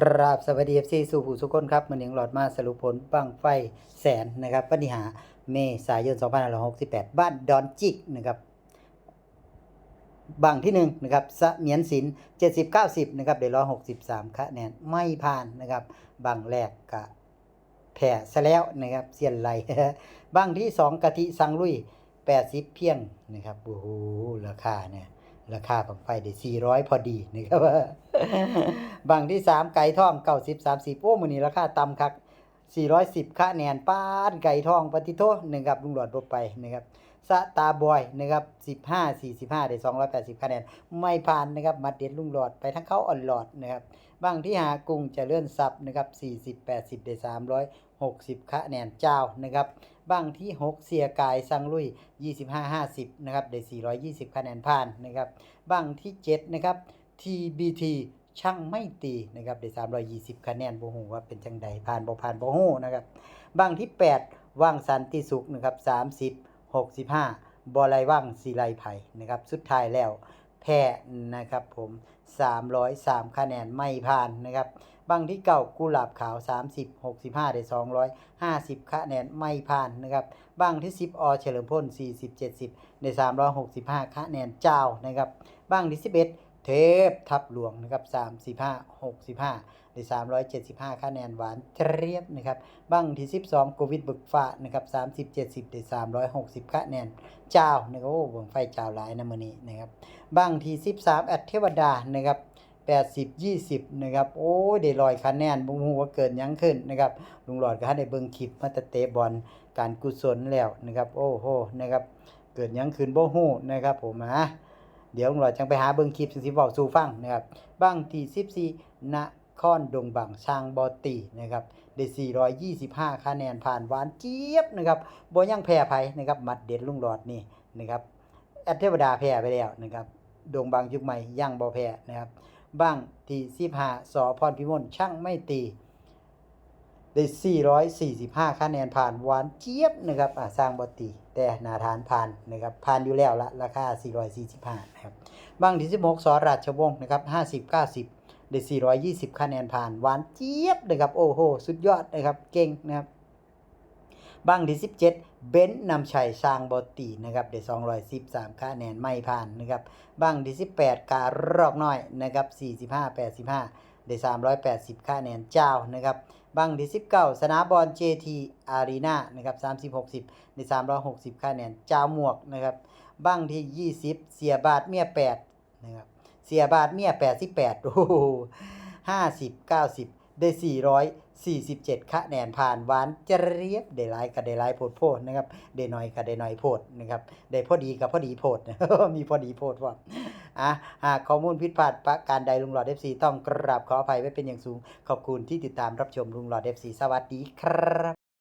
กราบสวัสดีเอฟซีสู่ผู้สุคนครับมันยังหลอดมาสรุปผลบังไฟแสนนะครับปัญหาเมษายน2568 บ้านดอนจิกนะครับบังที่หนึ่งนะครับเสมียนศิลป์70 90นะครับเดี๋ยว163คะแนนไม่ผ่านนะครับบังแรกกะแพ้ซะแล้วนะครับเสียนไหลบังที่สองกะทิสังลุย80 เพียงนะครับโอ้โหราคาเนี่ย ราคาบังไฟได้400พอดีนะครับบางที่3ไก่ทอง90 30โอ้มื้อนี้ราคาต่ำคัก410คะแนนป้านไก่ทองปฏิโทนะครับลุงหลอดบ่ไปนะครับสตาบอยนะครับ15 45ได้280คะแนนไม่ผ่านนะครับมาเด็ดลุงหลอดไปทั้งเขาอ่อนหลอดนะครับบางที่หากรุงจะเลื่อนซับนะครับ40 80ได้360คะแนนเจ้านะครับ บางที่ 6 เสียกายสังลุย 25 50 นะครับ ได้ 420 คะแนนผ่านนะครับบางที่ 7 นะครับ TBT ช่างไม่ตีนะครับได้320 คะแนนบ่ฮู้ว่าเป็นจังใดผ่านบ่ผ่านบ่ฮู้นะครับบางที่ 8 ว่างสันติสุขนะครับ30 65บ่ไรว่างศิไลไผ่นะครับ สุดท้ายแล้ว แพ้นะครับผม303 คะแนนไม่ผ่านนะครับบางที่เก่ากุหลาบขาว 30 65 ได้ 250 คะแนนไม่ผ่านนะครับบางที่ 10 อเฉลิมพล 40 70 ได้ 365 คะแนนเจ้านะครับบางที่ 11 เทพทับหลวงนะครับ35 65ได้375 คะแนนหวานเทียบนะครับบางที่ 12โควิดบึกฟ้านะครับ30 70ได้360 คะแนนเจ้านะครับโอ้วงไฟเจ้าหลายนะมื้อนี้นะครับบางที่ 13แอดเทวดานะครับ80 20นะครับโอ้ยได้ลอยคะแนนบ่ฮู้ว่าเกิดยังขึ้นนะครับลุงหลอดก็ได้เบิ่งคลิปมาตะเตะบอลการกุศลแล้วนะครับโอ้โหนะครับเกิดยังขึ้นบ่ฮู้นะครับผมฮะ เดี๋ยวลุงหลอดจังไปหาเบิ่งคลิปสิเว้าสู่ฟังนะครับบางที่14นครดงบังช่างบอตีนะครับได้ 425 คะแนนผ่านหวานเจี๊ยบนะครับบ่ยังแพ้ไผนะครับมัดเด็ดลุงหลอดนี่นะครับแอดเทวดาแพ้ไปแล้วนะครับดงบางยุคใหม่ยังบ่แพ้นะครับบ้างที่15สอพรพิมลช่างไม่ตีได้ 445 คะแนนผ่านหวานเจี๊ยบนะครับอ่าสร้างบ่ตี แต่นาฐานผ่านนะครับผ่านอยู่แล้วละราคา 445นะครับบางที่16สอราชวงศ์นะครับ50 90ได้420คะแนนผ่านหวานเจี๊ยบนะครับโอ้โหสุดยอดนะครับเก่งนะครับบางที่17 เบนซ์นำชัยสร้างบอตีนะครับได้213คะแนนไม่ผ่านนะครับบางที่18 การอกน้อยนะครับ45 85ได้380คะแนนเจ้านะครับ บางที่19 สนามบอล JT Arena นะครับ30 60ได้360คะแนนจ้าหมวกนะครับบางที่ 20 เสียบาทเมีย8นะครับเสียบาทเมีย88โอ้โห50 90 ได้ 447คะแนนผ่านหวานจะเรียบได้หลายก็ได้หลายโพดโพดนะครับได้น้อยก็ได้น้อยโพดนะครับได้พอดีกับพอดีโพด มีพอดีโพดว่า อะหากข้อมูลผิดพลาดประการใดลุงหลอดเอฟซีต้องกราบขออภัยไว้เป็นอย่างสูง ขอบคุณที่ติดตามรับชมลุงหลอดเอฟซีสวัสดีครับ